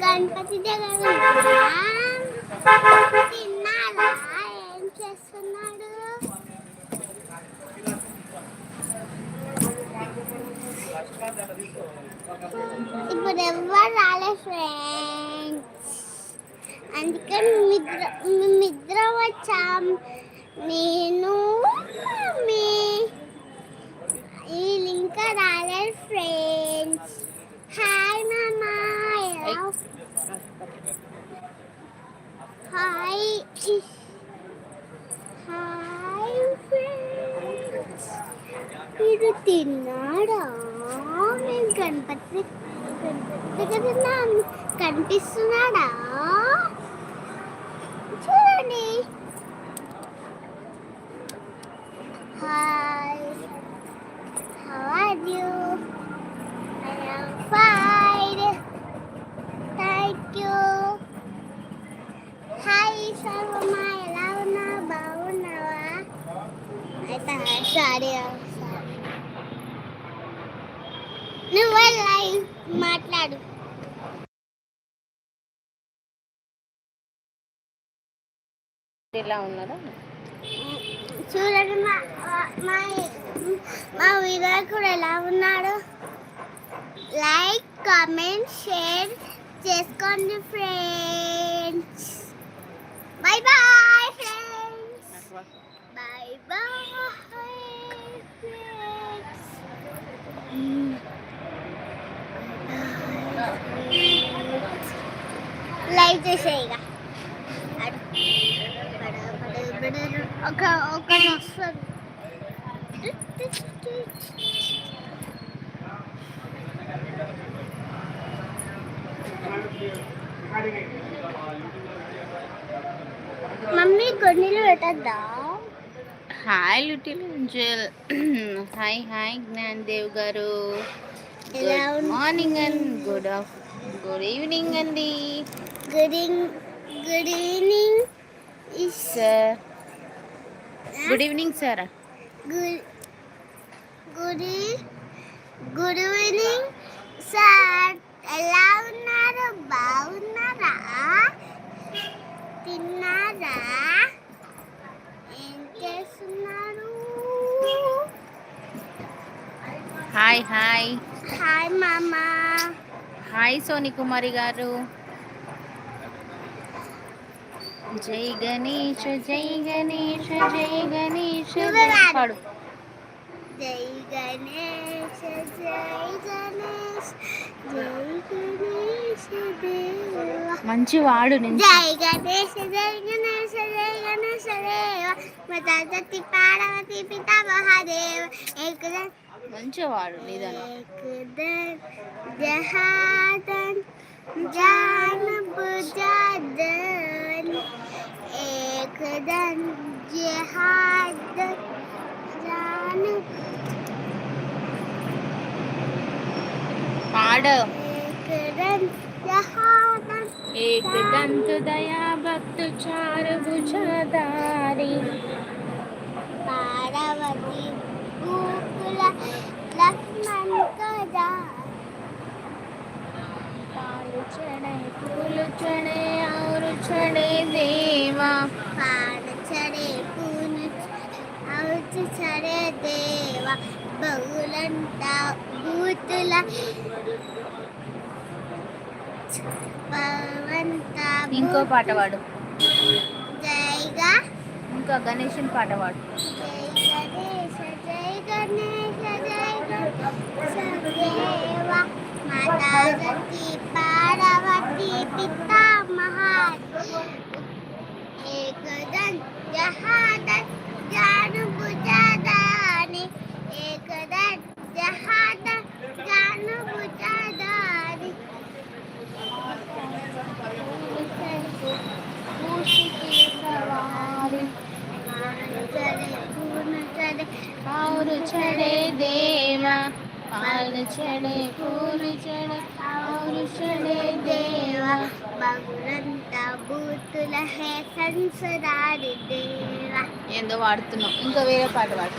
గణపతి దగ్గర తిన్నారా ఏం చేస్తున్నాడు? ఇప్పుడు ఎవరు రాలే ఫ్రెండ్స్ అందుకని మిద్ర మిద్ర వచ్చాం. నేను మమ్మీ. వీళ్ళు ఇంకా రాలేదు ఫ్రెండ్స్ హాయ్ మామా. హాయ్ హాయ్ ఫ్రెండ్స్ మీరు తిన్నాడా? మేము గణపతి గణపతి దగ్గర కనిపిస్తున్నాడా? చూడండి. Hi how are you I am fine thank you hi Sarvamma ఎలా ఉన్నావు బాగున్నావా అయితే సారీ నువ్వు లైవ్ మాట్లాడు. ఇలా ఉన్నారా? చూడండి మా మా మా వినాయకుడు ఎలా ఉన్నాడు? Like comment share చేసుకోండి friends bye bye friends bye bye friends like చేసేయగా ఒక ఒక వస్తుంది Mummy కొన్నిలు పెట్టద్దా? Hi little angel. Hi hi Gyan Dev గారు good morning and good of good evening అండి. Good good evening sir good evening sir good good good evening sir ఎలా ఉన్నారు? బాగున్నారా? తిన్నారా? ఏం చేస్తున్నారు? Hi hi. హాయ్ మామా. హాయ్ సోని కుమారి గారు. జై గణేష్ జై గణేష్ జై గణేష్ పాడు. జై గణేష్ జై గణేష్ జై గణేష్ దేవా. మంచి వాడు నేను జై గణేష జై గణేష జై గణేష దేవ. మతాతి పార్వతి పిత మహాదేవ. ఏకదం మంచి వాడు నిదానం. ఏకదం జహాదన్ జాన బుజాదన్ ఏకదం జహాదన్ एक दंत दया भक्त चार भुजाधारी। पार्वती लक्ष्मण चढ़े फूल चढ़े और चढ़े देवा। భూతుల పవంత ఇంకో పాట పాడు జైగా ఇంకా గణేషన్ పాట పాడు జై గణేశ జై గణేశ పార్వతి పితా ఏకదన్ జహాదన్ జాను ಪುರುಷಣೆ ಪುರುಷಣ ಪುರುಷಣೆ ದೇವ భగవంత బూతుల హే సంసదారి దేవ. ఏందో వాడుతున్నాం ఇంకా వేరే పాట పాడు.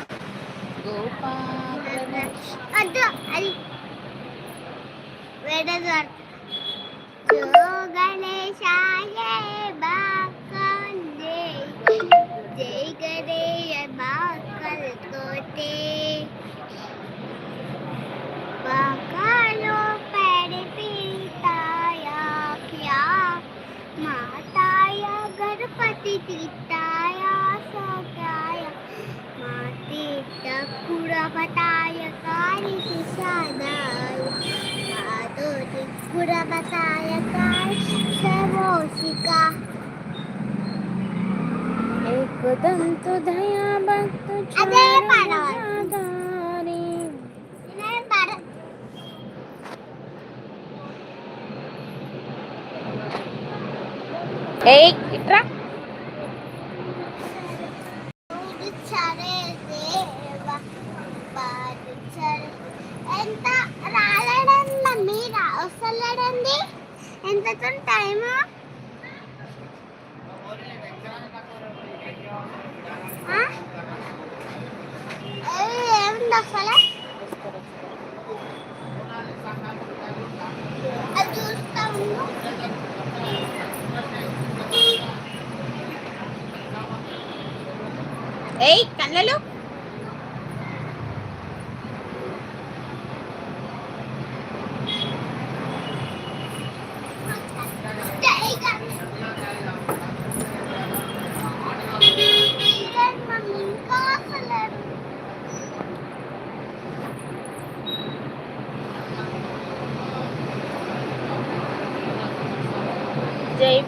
గోపాల వేరే पिताय सकाय मातेता पुरपताय कारिषु सदाय मातोति पुरपताय काश्यवोषिका एकदन्तु दया भक्तु चारे Hey! ఎంత టైము ఏముంది అసలే అది చూస్తా ఉండు ఏయ్ కళ్ళలు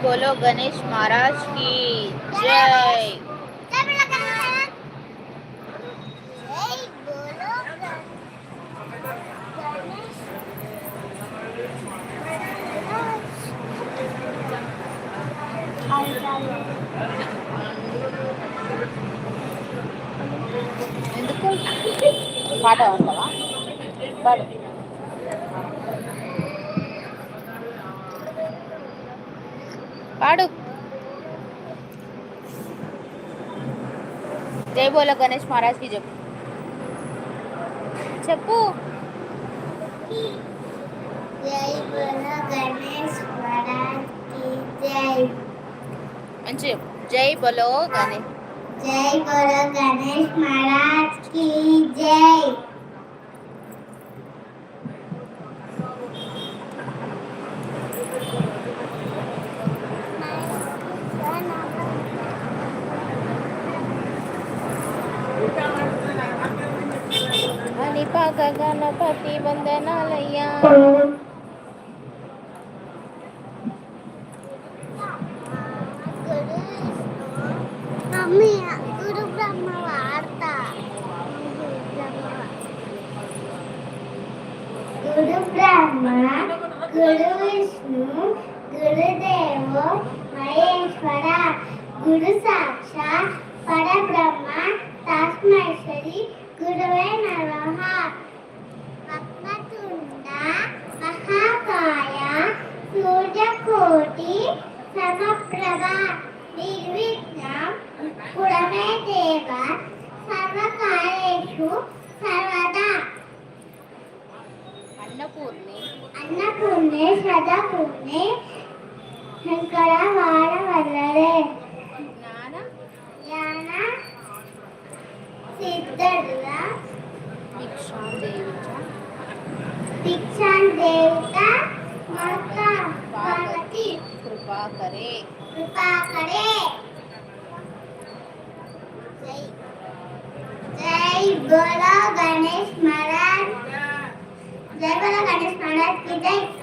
జై బోలో గణేష్ మహారాజ్కి జై జై బోలో గణేష్ జై బోలో గణేష్ ఎందుకు పాట పాడతావా? పాడు. పాడు జై బోలో గణేష్ మహారాజ్కి చెప్పు చెప్పు జై బోలో గణేష్ మహారాజ్కి జై మంచి చెప్పు జై బోలో గణేష్ జై బోలో గణేష్ మహారాజ్కి జై గణపతి వందనాలయ్యా మమ్మీ గురు బ్రహ్మ వార్త గురు బ్రహ్మ గురు విష్ణు గురుదేవో మహేశ్వర గురు సాక్షాత్ పరబ్రహ్మ తస్మై శ్రీ గురువే నమః మహాకాయ సూర్యకోటి సమప్రభ నిర్విఘ్నం పురమే దేవ సర్వకార్యేషు సర్వదా. అన్నపూర్ణి. అన్నపూర్ణే సదాపూర్ణే శంకర వాడవల్లరే జ్ఞాన. జ్ఞాన సిద్ధుల. భిక్షాదేవి शिक्षण देवता माता पार्वती। कृपा करे। कृपा करे। जय जय बोलो गणेश महाराज। जय बोलो गणेश महाराज की जय।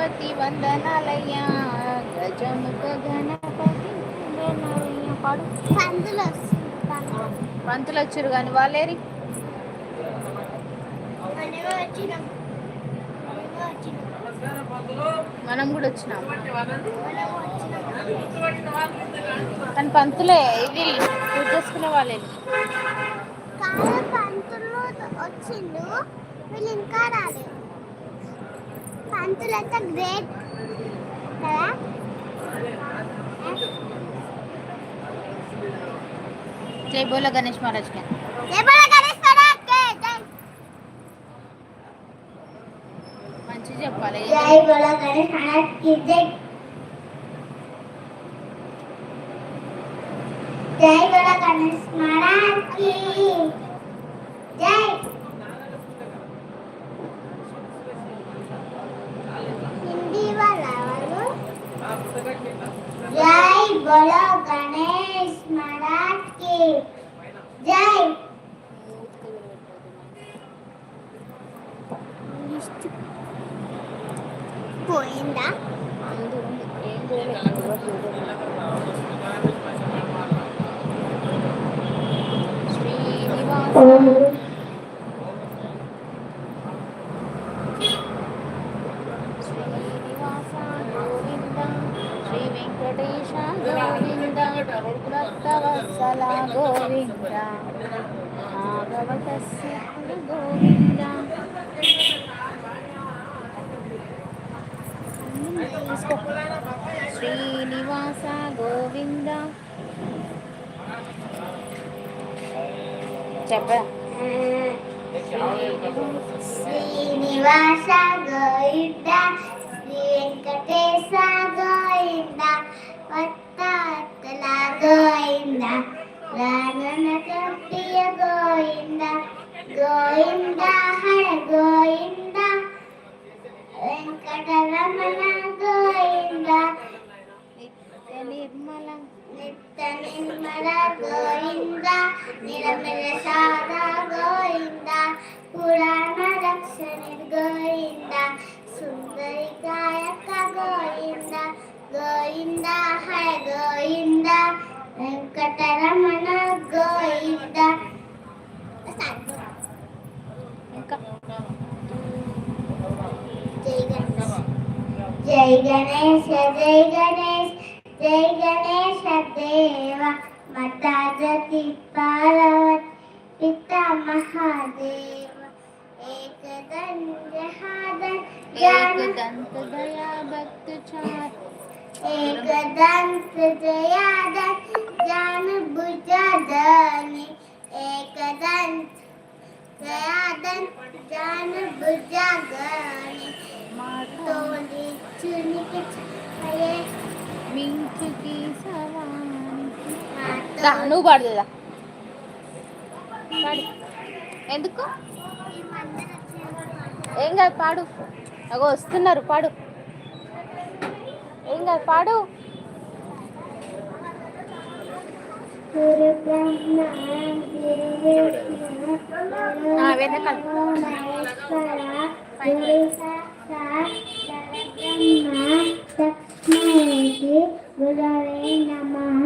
గణపతి వందనాలయ్యా గజముఖ గణపతి వందనాలయ్యా పాడు వస్తుంది పంతులు వచ్చారు కానీ వాళ్ళేరి? మనం కూడా వచ్చినాం. కానీ పంతులే ఇది పూజ చేసుకునే వాళ్ళే పంతులు వచ్చిండు. వీళ్ళు ఇంకా రాలేదు. పంతులు అయితే గ్రేట్ కదా जय बोला गणेश महाराज का जय बोला गणेश महाराज के जय మంచి చెప్పాలి जय बोला गणेश महाराज की जय जय बोला गणेश महाराज की para భక్తవత్సల గోవింద. భాగవతస్య గోవింద శ్రీనివాస గోవింద. చెప్ప. శ్రీనివాస గోవింద. శ్రీ వెంకటేశ గోవింద. గోవింద రానన కప్పియ గోవింద గోవింద హర గోవింద వెంకటరమణ గోవింద నిత్య నిర్మల నిత్య నిర్మల గోవింద నిరమల సాద గోవింద పురాణ రక్షణ గోవింద సుందరి గాయక గోవింద ಗೋವಿಂದ ಹರ ಗೋವಿಂದ ವೆಂಕಟರಮಣ ಗೋವಿಂದ ಜೈ ಗಣೇಶ ಜೈ ಗಣೇಶ ಜೈ ಗಣೇಶ ದೇವ ಮಾತಾ ಜತಿ ಪಾರ್ವತಿ पिता महादेव एक दंड हादन एक दंत दया भक्त चार एकदंत जयादन जान बुझादनी एकदंत जयादन जान बुझादनी तोली चुनिक छये मिंच की सवानी దా, मातो నువ్వు పాడుదా పాడు ఎందుకు ఏం కాదు పాడు అగో వస్తున్నారు పాడు ఏం కాదు పాడు. గురవే నమః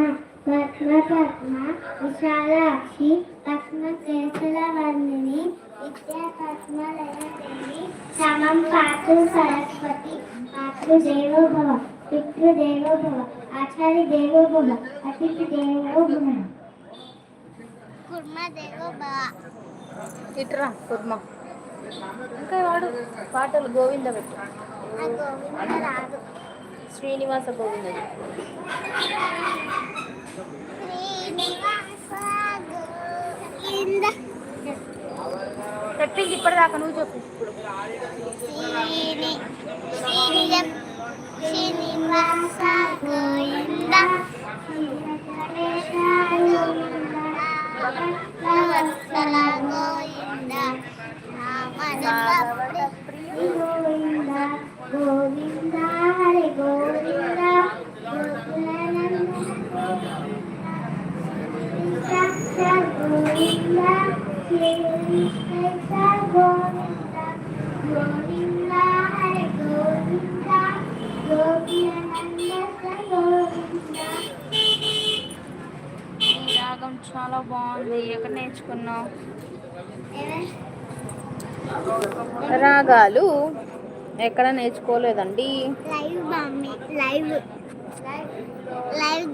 పద్మ పద్మ విశాలాక్షి పద్మ కేసర వర్ణిని విద్యా పద్మలయ దేవి సమం పాతు సరస్వతి పితృదేవో భవ ఆచార్య దేవో భవ అతిథి దేవో భవ కుర్మ దేవో భవ ఇట్రా కుర్మ. ఇంకా వాడు పాటలు గోవింద పెట్టు. ఆ గోవింద రాదు. శ్రీనివాస గోవింద చెప్పింది ఇప్పటిదాకా నువ్వు చెప్పు. ఇప్పుడు శ్రీనివాస గోవింద వెంకటేశ గోవింద గోవింద గోవింద హరి గోవింద గోవింద గోవింద చాలా బాగుంది. ఎక్కడ నేర్చుకున్నావు? రాగాలు ఎక్కడ నేర్చుకోలేదండి? Live live live